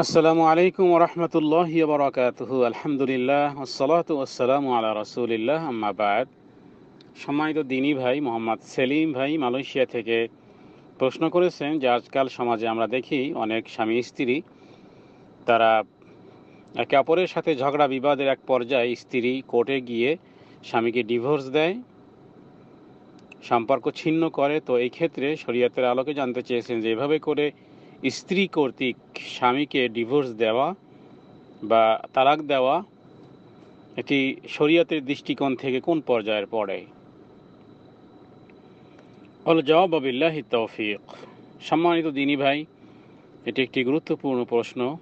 আসসালামু আলাইকুম রহমতুল্লাহ বরকাতহু। আলহামদুলিল্লাহ ওসলাত ওসালাম আলা রসুলিল্লাহ আম্মাবাদ সম্মানিত দিনী ভাই মোহাম্মদ সেলিম ভাই মালয়েশিয়া থেকে প্রশ্ন করেছেন যে আজকাল সমাজে আমরা দেখি অনেক স্বামী স্ত্রী, তারা একে অপরের সাথে ঝগড়া বিবাদের এক পর্যায়ে স্ত্রী কোর্টে গিয়ে স্বামীকে ডিভোর্স দেয়, সম্পর্ক ছিন্ন করে। তো এই ক্ষেত্রে শরীয়তের আলোকে জানতে চেয়েছেন যে এভাবে করে স্ত্রী কর্তৃক স্বামীকে ডিভোর্স দেওয়া বা তালাক দেওয়া, এটি শরীয়তের দৃষ্টিকোণ থেকে কোন পর্যায়ের পড়ে? অল জবাব আবিল্লাহি তৌফিক। সম্মানিত দিনী ভাই, এটি একটি গুরুত্বপূর্ণ প্রশ্ন।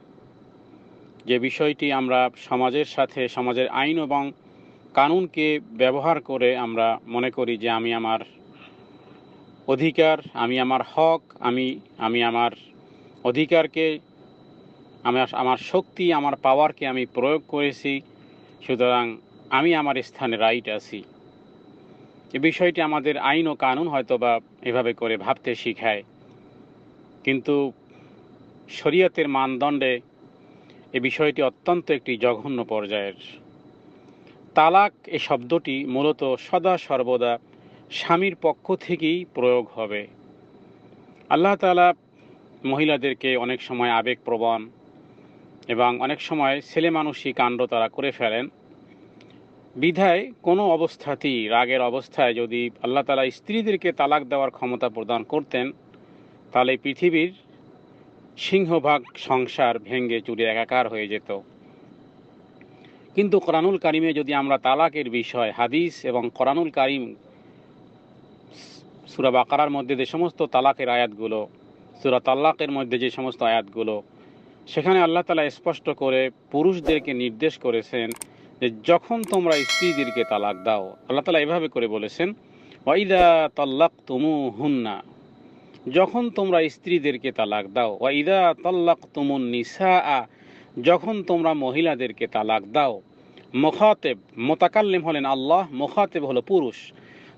যে বিষয়টি আমরা সমাজের সাথে, সমাজের আইন এবং কানুনকে ব্যবহার করে আমরা মনে করি যে আমি আমার অধিকার, আমি আমার হক, আমি আমি আমার অধিকারকে, আমার আমার শক্তি, আমার পাওয়ারকে আমি প্রয়োগ করেছি, সুতরাং আমি আমার স্থানে রাইট আছি। এ বিষয়টি আমাদের আইন ও কানুন হয়তো বা এভাবে করে ভাবতে শিখায়, কিন্তু শরীয়তের মানদণ্ডে এ বিষয়টি অত্যন্ত একটি জঘন্য পর্যায়ের। তালাক এ শব্দটি মূলত সদা সর্বদা স্বামীর পক্ষ থেকেই প্রয়োগ হবে। আল্লাহ তালা মহিলাদেরকে অনেক সময় আবেগপ্রবণ এবং অনেক সময় ছেলে মানুষই কাণ্ড তারা করে ফেলেন। বিধায় কোনো অবস্থাতেই, রাগের অবস্থায় যদি আল্লাহ তালা স্ত্রীদেরকে তালাক দেওয়ার ক্ষমতা প্রদান করতেন, তাহলে পৃথিবীর সিংহভাগ সংসার ভেঙ্গে চুরে একাকার হয়ে যেত। কিন্তু কোরআনুল কারিমে যদি আমরা তালাকের বিষয়, হাদিস এবং কোরআনুল কারিম, সুরা বাকারার মধ্যে যে সমস্ত তালাকের আয়াতগুলো সুরা তাল্লাকের মধ্যে যে সমস্ত আয়াতগুলো, সেখানে আল্লাহ তালা স্পষ্ট করে পুরুষদেরকে নির্দেশ করেছেন যে যখন তোমরা স্ত্রীদেরকে তালাক দাও, আল্লাহ তালা এভাবে করে বলেছেন ওয়াইদা তাল্লাক তুমু হুন্না যখন তোমরা স্ত্রীদেরকে তালাক দাও ওয়াইদা তাল্লাক তুমুন নিসা আ যখন তোমরা মহিলাদেরকে তালাক দাও, মোখাতেব মোতাকাল্লিম হলেন আল্লাহ, মোখাতেব হলো পুরুষ।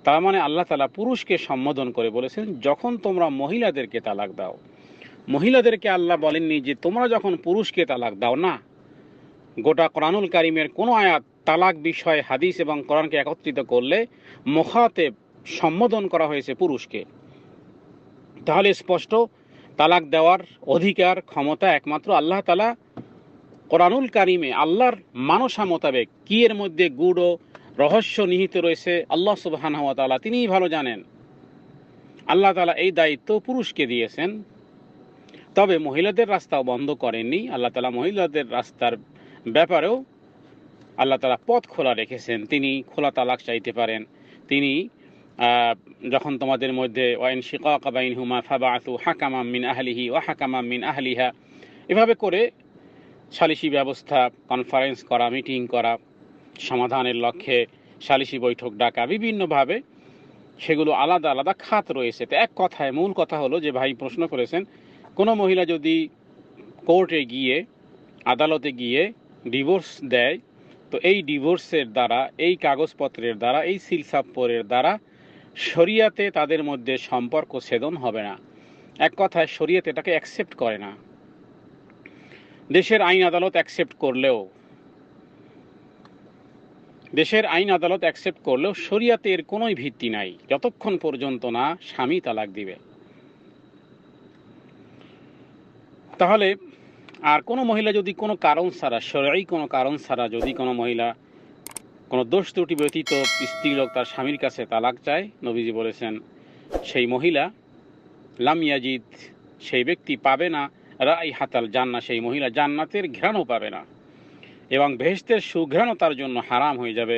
তার মানে আল্লাহ তালা পুরুষকে সম্বোধন করে বলেছেন, যখন তোমরা মহিলাদেরকে তালাক দাও। মহিলাদেরকে আল্লাহ বলেননি যে, তোমরা যখন পুরুষকে তালাক দাও না? গোটা কোরআনুল কারিমের কোনো আয়াত তালাক বিষয়ে হাদিস এবং কোরআনকে একত্রিত করলে মোখাতে সম্বোধন করা হয়েছে পুরুষকে। তাহলে স্পষ্ট, তালাক দেওয়ার অধিকার, ক্ষমতা একমাত্র আল্লাহ তালা কোরআনুল কারিমে আল্লাহর মানসা মোতাবেক কি এর মধ্যে গুড় রহস্য নিহিত রয়েছে, আল্লাহ সুবাহান তালা তিনিই ভালো জানেন। আল্লাহ তালা এই দায়িত্ব পুরুষকে দিয়েছেন। তবে মহিলাদের রাস্তাও বন্ধ করেননি। আল্লাহ তালা মহিলাদের রাস্তার ব্যাপারেও আল্লাহ তালা পথ খোলা রেখেছেন। তিনি খোলা তালাক চাইতে পারেন। তিনি যখন তোমাদের মধ্যে ওয়াইন শিকাকাবাইন হুমা ফাবাতু হাকামাম মিন আহলিহি ও হাকামাম মিন আহলিহা, এভাবে করে সালিসি ব্যবস্থা, কনফারেন্স করা, মিটিং করা সমাধানের লক্ষ্যে সালিসি বৈঠক ডাকা বিভিন্নভাবে সেগুলো আলাদা আলাদা খাত রয়েছে। তো এক কথায়, মূল কথা হলো যে ভাই প্রশ্ন করেছেন, কোনো মহিলা যদি কোর্টে গিয়ে, আদালতে গিয়ে ডিভোর্স দেয়, তো এই ডিভোর্সের দ্বারা, এই কাগজপত্রের দ্বারা, এই সিলসাপ্পরের দ্বারা শরিয়াতে তাদের মধ্যে সম্পর্ক ছেদন হবে না। এক কথায়, শরিয়াতে এটাকে অ্যাকসেপ্ট করে না। দেশের আইন আদালত অ্যাকসেপ্ট করলেও দেশের আইন আদালত অ্যাকসেপ্ট করলেও শরিয়াতে এর কোনোই ভিত্তি নাই। যতক্ষণ পর্যন্ত না স্বামী তালাক দিবে। তাহলে আর কোনো মহিলা যদি কোনো কারণ ছাড়া সরাই কোনো কারণ ছাড়া যদি কোনো মহিলা কোনো দোষ ত্রুটি ব্যতীত স্ত্রীলোক তার স্বামীর কাছে তালাক চায়, নবীজি বলেছেন, সেই মহিলা লামিয়াজিদ সেই ব্যক্তি পাবে না রাই হাতাল জান্না সেই মহিলা জান্নাতের ঘ্রাণও পাবে না। এবং ভেস্তের সুঘ্রাণও তার জন্য হারাম হয়ে যাবে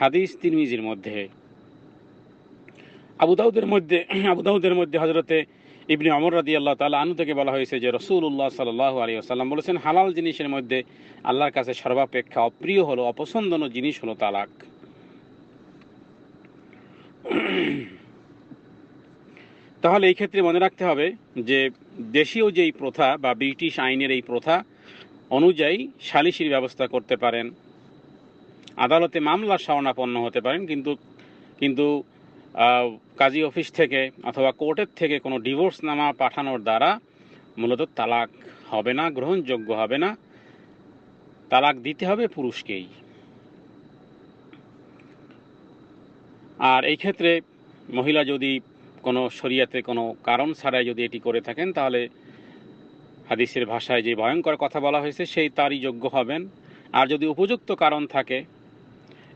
হাদিস তিরমিজির মধ্যে। আবুদাউদের মধ্যে আবুদাউদের মধ্যে হজরতে ইবনি অমর রাদি আল্লাহ তালা আনু থেকে বলা হয়েছে যে রসুল উল্লাহ সাল্লাহ আলী আসাল্লাম বলেছেন, হালাল জিনিসের মধ্যে আল্লাহর কাছে সর্বাপেক্ষা অপ্রিয় হলো, অপছন্দনীয় জিনিস হলো তালাক। তাহলে এই ক্ষেত্রে মনে রাখতে হবে যে দেশীয় যেই প্রথা বা ব্রিটিশ আইনের এই প্রথা অনুযায়ী সালিসির ব্যবস্থা করতে পারেন। আদালতে মামলা শরণাপন্ন হতে পারেন, কিন্তু কিন্তু কাজী অফিস থেকে অথবা কোর্টের থেকে কোনো ডিভোর্স নামা পাঠানোর দ্বারা মূলত তালাক হবে না, গ্রহণযোগ্য হবে না। তালাক দিতে হবে পুরুষকেই। আর এই ক্ষেত্রে মহিলা যদি কোনো শরিয়াতে কোনো কারণ ছাড়াই যদি এটি করে থাকেন, তাহলে হাদিসের ভাষায় যে ভয়ঙ্কর কথা বলা হয়েছে, সেই তারই যোগ্য হবেন। আর যদি উপযুক্ত কারণ থাকে,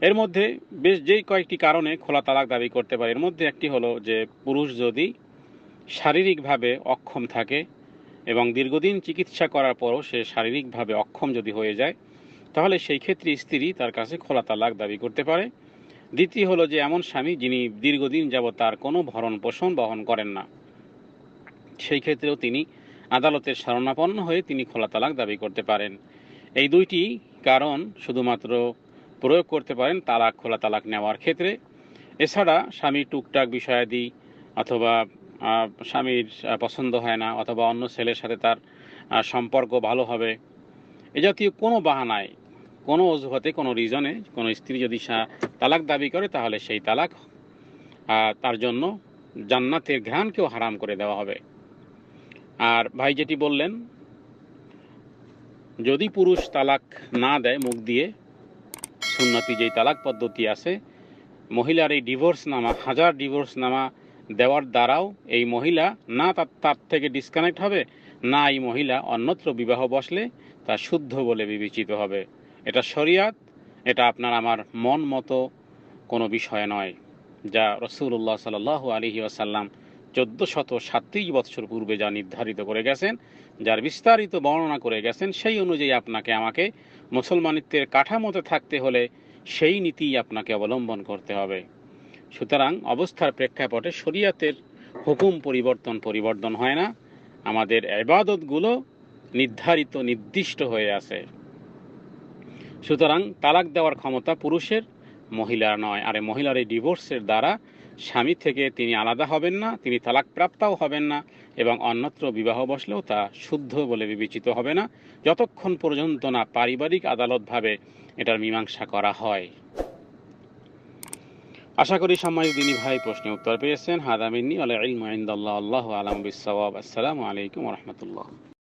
এর মধ্যে বেশ যেই কয়েকটি কারণে খোলা তালাক দাবি করতে পারে। এর মধ্যে একটি হলো যে, পুরুষ যদি শারীরিকভাবে অক্ষম থাকে এবং দীর্ঘদিন চিকিৎসা করার পরও সে শারীরিকভাবে অক্ষম যদি হয়ে যায়, তাহলে সেই ক্ষেত্রে স্ত্রী তার কাছে খোলা তালাক দাবি করতে পারে। দ্বিতীয় হলো যে, এমন স্বামী যিনি দীর্ঘদিন যাবৎ তার কোনো ভরণ পোষণ বহন করেন না, সেই ক্ষেত্রেও তিনি আদালতের শরণাপন্ন হয়ে তিনি খোলা তালাক দাবি করতে পারেন। এই দুইটি কারণ শুধুমাত্র প্রয়োগ করতে পারেন তালাক, খোলা তালাক নেওয়ার ক্ষেত্রে। এছাড়া স্বামী টুকটাক বিষয়াদি অথবা স্বামীর পছন্দ হয় না অথবা অন্য ছেলের সাথে তার সম্পর্ক ভালো হবে। এ জাতীয় কোনো বাহানায়, কোনো অজুহাতে, কোনো রিজনে কোনো স্ত্রী যদি তালাক দাবি করে তাহলে সেই তালাক তার জন্য জান্নাতের ঘ্রাণকেও হারাম করে দেওয়া হবে। আর ভাই যেটি বললেন, যদি পুরুষ তালাক না দেয় মুখ দিয়ে, সুন্নতি যেই তালাক পদ্ধতি আছে, মহিলার এই ডিভোর্স নামা, হাজার ডিভোর্স নামা দেওয়ার দ্বারাও এই মহিলা না তার তার থেকে ডিসকানেক্ট হবে, না এই মহিলা অন্যত্র বিবাহ বসলে তা শুদ্ধ বলে বিবেচিত হবে। এটা শরিয়াত, এটা আপনার আমার মন মতো কোনো বিষয় নয়, যা রসুল্লাহ সাল আলহি আসাল্লাম চোদ্দ শত সাতত্রিশ বৎসর পূর্বে যা নির্ধারিত করে গেছেন, যার বিস্তারিত বর্ণনা করে গেছেন, সেই অনুযায়ী আপনাকে আমাকে মুসলমানিত্বের কাঠামোতে থাকতে হলে সেই নীতি আপনাকে অবলম্বন করতে হবে। সুতরাং অবস্থার প্রেক্ষাপটে শরিয়াতের হুকুম পরিবর্তন পরিবর্তন হয় না। আমাদের এবাদতগুলো নির্ধারিত, নির্দিষ্ট হয়ে আছে। সুতরাং তালাক দেওয়ার ক্ষমতা পুরুষের, মহিলার নয়। আর মহিলার এই ডিভোর্সের দ্বারা স্বামী থেকে তিনি আলাদা হবেন না, তিনি তালাক প্রাপ্তাও হবেন না এবং অন্যত্র বিবাহ বসলেও তা শুদ্ধ বলে বিবেচিত হবে না। যতক্ষণ পর্যন্ত না পারিবারিক আদালতভাবে এটার মীমাংসা করা হয়। আশা করি সম্মানিত দিনী ভাই প্রশ্নের উত্তর পেয়েছেন। হাদামিনী আল্লাহ আল্লাহু আলামু বিস সাওয়াব আসসালামু আলাইকুম রাহমাতুল্লাহ।